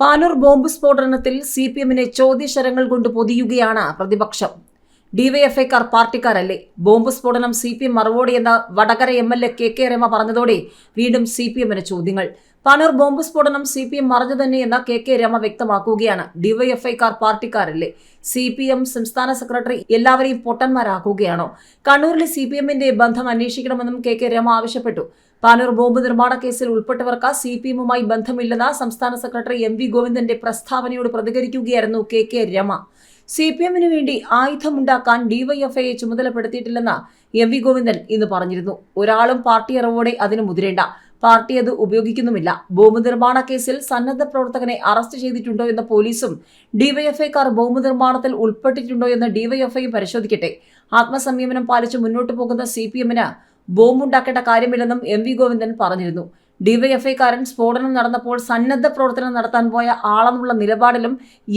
Panoor bomb സ്ഫോടനത്തിൽ C P എമ്മിനെ ചോദ്യശരങ്ങൾ കൊണ്ട് പൊതിയുകയാണ് പ്രതിപക്ഷം. ഡിവൈഎഫ്ഐക്കാർ പാർട്ടിക്കാരല്ലേ? ബോംബ് സ്ഫോടനം C P M മറുപടിയെന്ന് Vadakara M L A K K Rama പറഞ്ഞതോടെ വീണ്ടും സി പി എമ്മിന് ചോദ്യങ്ങൾ. പാനൂർ ബോംബ് സ്ഫോടനം സി പി എം മറഞ്ഞു തന്നെയെന്ന് കെ കെ രമ വ്യക്തമാക്കുകയാണ്. ഡിവൈഎഫ്ഐക്കാർ പാർട്ടിക്കാരല്ലേ? സി പി എം സംസ്ഥാന സെക്രട്ടറി എല്ലാവരെയും പൊട്ടന്മാരാക്കുകയാണോ? കണ്ണൂരിലെ സി പി എമ്മിന്റെ ബന്ധം അന്വേഷിക്കണമെന്നും കെ കെ രമ ആവശ്യപ്പെട്ടു. പാനൂർ ബോംബ് നിർമ്മാണ കേസിൽ ഉൾപ്പെട്ടവർക്ക് സി പി എമ്മുമായി ബന്ധമില്ലെന്ന സംസ്ഥാന സെക്രട്ടറി എം വി ഗോവിന്ദന്റെ പ്രസ്താവനയോട് പ്രതികരിക്കുകയായിരുന്നു K K Rama. C P എമ്മിന് വേണ്ടി ആയുധമുണ്ടാക്കാൻ ഡിവൈഎഫ്ഐയെ ചുമതലപ്പെടുത്തിയിട്ടില്ലെന്ന് എം വി ഗോവിന്ദൻ ഇന്ന് പറഞ്ഞിരുന്നു. ഒരാളും പാർട്ടി അറിവോടെ അതിന് മുതിരേണ്ട. പാർട്ടി അത് ഉപയോഗിക്കുന്നുമില്ല. ബോംബ് നിർമ്മാണ കേസിൽ സന്നദ്ധ പ്രവർത്തകനെ അറസ്റ്റ് ചെയ്തിട്ടുണ്ടോ എന്ന പോലീസും ഡിവൈഎഫ്ഐക്കാർ ബോംബ് നിർമ്മാണത്തിൽ ഉൾപ്പെട്ടിട്ടുണ്ടോ എന്ന് ഡിവൈഎഫ്ഐയും പരിശോധിക്കട്ടെ. ആത്മസംയമനം പാലിച്ച് മുന്നോട്ട് പോകുന്ന സി പി എമ്മിന് ബോംബുണ്ടാക്കേണ്ട കാര്യമില്ലെന്നും എം വി ഗോവിന്ദൻ പറഞ്ഞിരുന്നു. ഡിവൈഎഫ്ഐക്കാരൻ സ്ഫോടനം നടന്നപ്പോൾ സന്നദ്ധ പ്രവർത്തനം നടത്താൻ പോയ ആളെന്നുള്ള നിലപാടിലും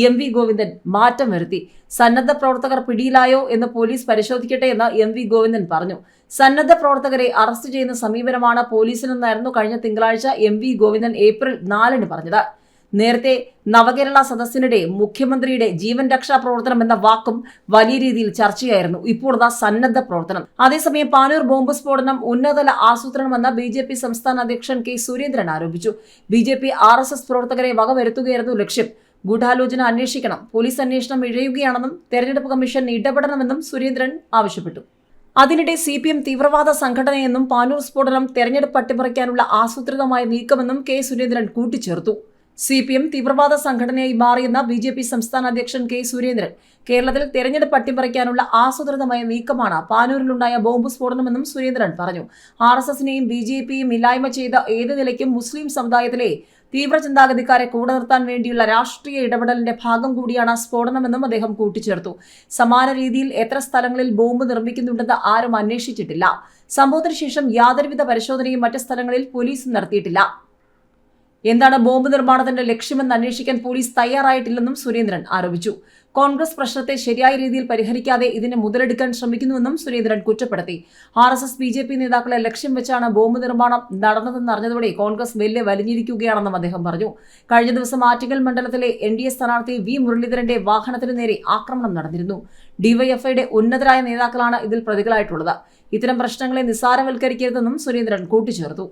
എം വി ഗോവിന്ദൻ മാറ്റം വരുത്തി. സന്നദ്ധ പ്രവർത്തകർ പിടിയിലായോ എന്ന് പോലീസ് പരിശോധിക്കട്ടെ എന്ന് എം വി ഗോവിന്ദൻ പറഞ്ഞു. സന്നദ്ധ പ്രവർത്തകരെ അറസ്റ്റ് ചെയ്യുന്ന സമീപനമാണ് പോലീസിനെന്നായിരുന്നു കഴിഞ്ഞ തിങ്കളാഴ്ച എം വി ഗോവിന്ദൻ ഏപ്രിൽ നാലിന് പറഞ്ഞത്. നേരത്തെ നവകേരള സദസ്സിനിടെ മുഖ്യമന്ത്രിയുടെ ജീവൻ രക്ഷാ പ്രവർത്തനം എന്ന വാക്കും വലിയ രീതിയിൽ ചർച്ചയായിരുന്നു ഇപ്പോൾ അതാ സന്നദ്ധ പ്രവർത്തനം. അതേസമയം പാനൂർ ബോംബ് സ്ഫോടനം ഉന്നതല ആസൂത്രണമെന്ന് ബി ജെ പി സംസ്ഥാന അധ്യക്ഷൻ കെ സുരേന്ദ്രൻ ആരോപിച്ചു. B J P R S S പ്രവർത്തകരെ വകവരുത്തുകയായിരുന്നു ലക്ഷ്യം. ഗൂഢാലോചന അന്വേഷിക്കണം. പോലീസ് അന്വേഷണം ഇഴയുകയാണെന്നും തെരഞ്ഞെടുപ്പ് കമ്മീഷൻ ഇടപെടണമെന്നും സുരേന്ദ്രൻ ആവശ്യപ്പെട്ടു. അതിനിടെ സി പി എം തീവ്രവാദ സംഘടനയെന്നും പാനൂർ സ്ഫോടനം തെരഞ്ഞെടുപ്പ് അട്ടിമറിക്കാനുള്ള ആസൂത്രിതമായ നീക്കമെന്നും കെ സുരേന്ദ്രൻ കൂട്ടിച്ചേർത്തു. സി പി എം തീവ്രവാദ സംഘടനയായി മാറിയെന്ന ബി ജെ പി സംസ്ഥാന അധ്യക്ഷൻ കെ സുരേന്ദ്രൻ. കേരളത്തിൽ തെരഞ്ഞെടുപ്പ് അട്ടിമറിക്കാനുള്ള ആസൂത്രിതമായ നീക്കമാണ് പാനൂരിലുണ്ടായ ബോംബ് സ്ഫോടനമെന്നും സുരേന്ദ്രൻ പറഞ്ഞു. ആർ എസ് എസിനെയും ബി ജെ പിയും ഇല്ലായ്മ ചെയ്ത ഏത് നിലയ്ക്കും മുസ്ലിം സമുദായത്തിലെ തീവ്ര ചിന്താഗതിക്കാരെ കൂടെ നിർത്താൻ വേണ്ടിയുള്ള രാഷ്ട്രീയ ഇടപെടലിന്റെ ഭാഗം കൂടിയാണ് സ്ഫോടനമെന്നും അദ്ദേഹം കൂട്ടിച്ചേർത്തു. സമാന രീതിയിൽ എത്ര സ്ഥലങ്ങളിൽ ബോംബ് നിർമ്മിക്കുന്നുണ്ടെന്ന് ആരും അന്വേഷിച്ചിട്ടില്ല. സംഭവത്തിന് ശേഷം യാതൊരുവിധ പരിശോധനയും മറ്റ് സ്ഥലങ്ങളിൽ പോലീസും നടത്തിയിട്ടില്ല. എന്താണ് ബോംബ് നിർമ്മാണത്തിന്റെ ലക്ഷ്യമെന്ന് അന്വേഷിക്കാൻ പോലീസ് തയ്യാറായിട്ടില്ലെന്നും സുരേന്ദ്രൻ ആരോപിച്ചു. കോൺഗ്രസ് പ്രശ്നത്തെ ശരിയായ രീതിയിൽ പരിഹരിക്കാതെ ഇതിനെ മുതലെടുക്കാൻ ശ്രമിക്കുന്നുവെന്നും സുരേന്ദ്രൻ കുറ്റപ്പെടുത്തി. R S S B J P നേതാക്കളെ ലക്ഷ്യം വെച്ചാണ് ബോംബ് നിർമ്മാണം നടന്നതെന്ന് അറിഞ്ഞതോടെ കോൺഗ്രസ് വെല്ല് വലിഞ്ഞിരിക്കുകയാണെന്നും അദ്ദേഹം പറഞ്ഞു. കഴിഞ്ഞ ദിവസം ആറ്റിങ്ങൽ മണ്ഡലത്തിലെ എൻ ഡി എ സ്ഥാനാർത്ഥി വി മുരളീധരന്റെ വാഹനത്തിന് നേരെ ആക്രമണം നടന്നിരുന്നു. ഡിവൈഎഫ്ഐയുടെ ഉന്നതരായ നേതാക്കളാണ് ഇതിൽ പ്രതികളായിട്ടുള്ളത്. ഇത്തരം പ്രശ്നങ്ങളെ നിസ്സാരവൽക്കരിക്കരുതെന്നും സുരേന്ദ്രൻ കൂട്ടിച്ചേർത്തു.